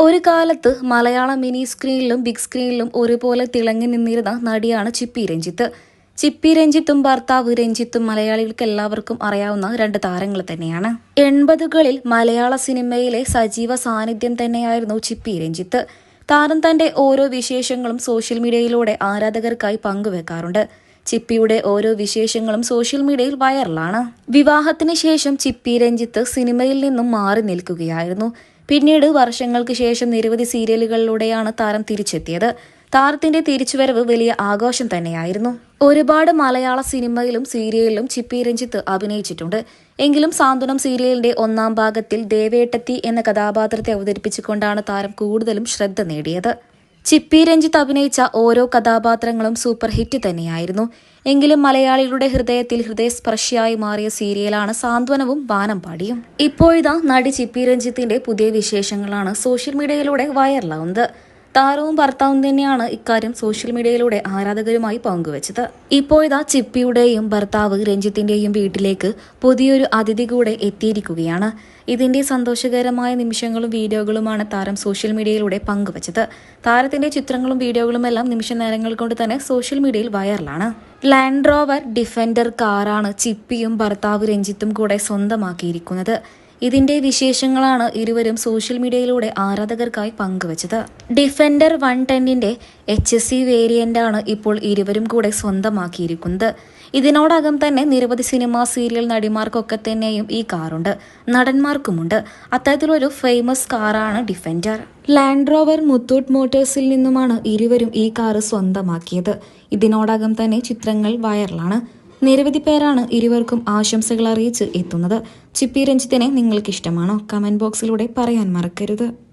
ഒരു കാലത്ത് മലയാള mini സ്ക്രീനിലും big സ്ക്രീനിലും ഒരുപോലെ തിളങ്ങി നിന്നിരുന്ന നടിയാണ് ചിപ്പി രഞ്ജിത്ത്. ചിപ്പി രഞ്ജിത്തും ഭർത്താവ് രഞ്ജിത്തും മലയാളികൾക്ക് എല്ലാവർക്കും അറിയാവുന്ന രണ്ട് താരങ്ങൾ തന്നെയാണ്. എൺപതുകളിൽ മലയാള സിനിമയിലെ സജീവ സാന്നിധ്യം തന്നെയായിരുന്നു ചിപ്പി രഞ്ജിത്ത്. താരം തന്റെ ഓരോ വിശേഷങ്ങളും സോഷ്യൽ മീഡിയയിലൂടെ ആരാധകർക്കായി പങ്കുവെക്കാറുണ്ട്. ചിപ്പിയുടെ ഓരോ വിശേഷങ്ങളും സോഷ്യൽ മീഡിയയിൽ വൈറലാണ്. വിവാഹത്തിന് ശേഷം ചിപ്പി രഞ്ജിത്ത് സിനിമയിൽ നിന്നും മാറി നിൽക്കുകയായിരുന്നു. പിന്നീട് വർഷങ്ങൾക്ക് ശേഷം നിരവധി സീരിയലുകളിലൂടെയാണ് താരം തിരിച്ചെത്തിയത്. താരത്തിന്റെ തിരിച്ചുവരവ് വലിയ ആഘോഷം തന്നെയായിരുന്നു. ഒരുപാട് മലയാള സിനിമയിലും സീരിയലിലും ചിപ്പി രഞ്ജിത്ത് അഭിനയിച്ചിട്ടുണ്ട്. എങ്കിലും സാന്ത്വനം സീരിയലിന്റെ ഒന്നാം ഭാഗത്തിൽ ദേവേട്ടത്തി എന്ന കഥാപാത്രത്തെ അവതരിപ്പിച്ചുകൊണ്ടാണ് താരം കൂടുതലും ശ്രദ്ധ നേടിയത്. ചിപ്പി രഞ്ജിത്ത് അഭിനയിച്ച ഓരോ കഥാപാത്രങ്ങളും സൂപ്പർ ഹിറ്റ് തന്നെയായിരുന്നു. എങ്കിലും മലയാളികളുടെ ഹൃദയത്തിൽ ഹൃദയസ്പർശിയായി മാറിയ സീരിയലാണ് സാന്ത്വനവും വാനമ്പാടിയും ഇപ്പോഴിതാ നടി ചിപ്പി രഞ്ജിത്തിന്റെ പുതിയ വിശേഷങ്ങളാണ് സോഷ്യൽ മീഡിയയിലൂടെ വൈറലാവുന്നത്. താരവും ഭർത്താവും തന്നെയാണ് ഇക്കാര്യം സോഷ്യൽ മീഡിയയിലൂടെ ആരാധകരുമായി പങ്കുവച്ചത്. ഇപ്പോഴിതാ ചിപ്പിയുടെയും ഭർത്താവ് രഞ്ജിത്തിന്റെയും വീട്ടിലേക്ക് പുതിയൊരു അതിഥി കൂടെ എത്തിയിരിക്കുകയാണ്. ഇതിന്റെ സന്തോഷകരമായ നിമിഷങ്ങളും വീഡിയോകളുമാണ് താരം സോഷ്യൽ മീഡിയയിലൂടെ പങ്കുവച്ചത്. താരത്തിന്റെ ചിത്രങ്ങളും വീഡിയോകളും എല്ലാം നിമിഷ നേരങ്ങൾ കൊണ്ട് തന്നെ സോഷ്യൽ മീഡിയയിൽ വൈറലാണ്. ലാൻഡ് റോവർ ഡിഫൻഡർ കാറാണ് ചിപ്പിയും ഭർത്താവ് രഞ്ജിത്തും കൂടെ സ്വന്തമാക്കിയിരിക്കുന്നത്. ഇതിന്റെ വിശേഷങ്ങളാണ് ഇരുവരും സോഷ്യൽ മീഡിയയിലൂടെ ആരാധകർക്കായി പങ്കുവച്ചത്. ഡിഫൻഡർ വൺ ടെന്നിന്റെ എച്ച് എസ് സി വേരിയന്റാണ് ഇപ്പോൾ ഇരുവരും കൂടെ സ്വന്തമാക്കിയിരിക്കുന്നത്. ഇതിനോടകം തന്നെ നിരവധി സിനിമാ സീരിയൽ നടിമാർക്കൊക്കെ തന്നെയും ഈ കാറുണ്ട്. നടന്മാർക്കുമുണ്ട്. അത്തരത്തിലൊരു ഫേമസ് കാറാണ് ഡിഫൻഡർ ലാൻഡ് റോവർ മുത്തൂട്ട് മോട്ടോഴ്സിൽ നിന്നുമാണ് ഇരുവരും ഈ കാറ് സ്വന്തമാക്കിയത്. ഇതിനോടകം തന്നെ ചിത്രങ്ങൾ വൈറലാണ് നിരവധി പേരാണ് ഇരുവർക്കും ആശംസകൾ അറിയിച്ച് എത്തുന്നത്. ചിപ്പി രഞ്ജിത്തിനെ നിങ്ങൾക്ക് ഇഷ്ടമാണോ കമന്റ് ബോക്സിലൂടെ പറയാൻ മറക്കരുത്.